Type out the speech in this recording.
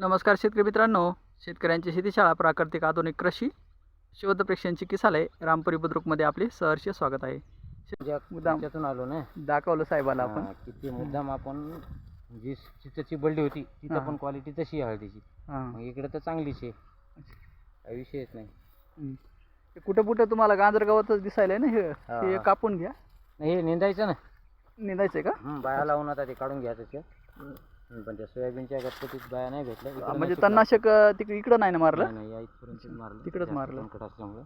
नमस्कार शेतकरी मित्रांनो. शेतकऱ्यांची शेतीशाळा प्राकृतिक आधुनिक कृषी शोध प्रेक्षांची किसाले रामपुरी बुद्रुकमध्ये आपले सहर्ष स्वागत आहे. ज्या मुद्दाम. त्याच्यातून आलो ना. दाखवलं साहेबाला आपण. हा, किती मुद्दाम आपण जी चिताची बल्डी होती तिथं. पण क्वालिटी तशी आहे हळदीची. हां. मग इकडे तर चांगलीच आहे. काही विषयच नाही. कुठं कुठं तुम्हाला गांजर गावातच दिसायला ना हे? हा. हे कापून घ्या. नाही हे निंदायचं ना. निंदायचंय का? हं, बाया लावून आता ते काढून घ्या त्याच्या पण त्या सोयाबीनच्या गणपतीत बाया नाही भेटल्या. इकडं म्हणजे नशीब तणनाशक तिकडे इकडं नाही ना. मारलं? नाही, नाही या इथपर्यंत मारलं. तिकडंच जास्त मारलं. असल्यामुळं.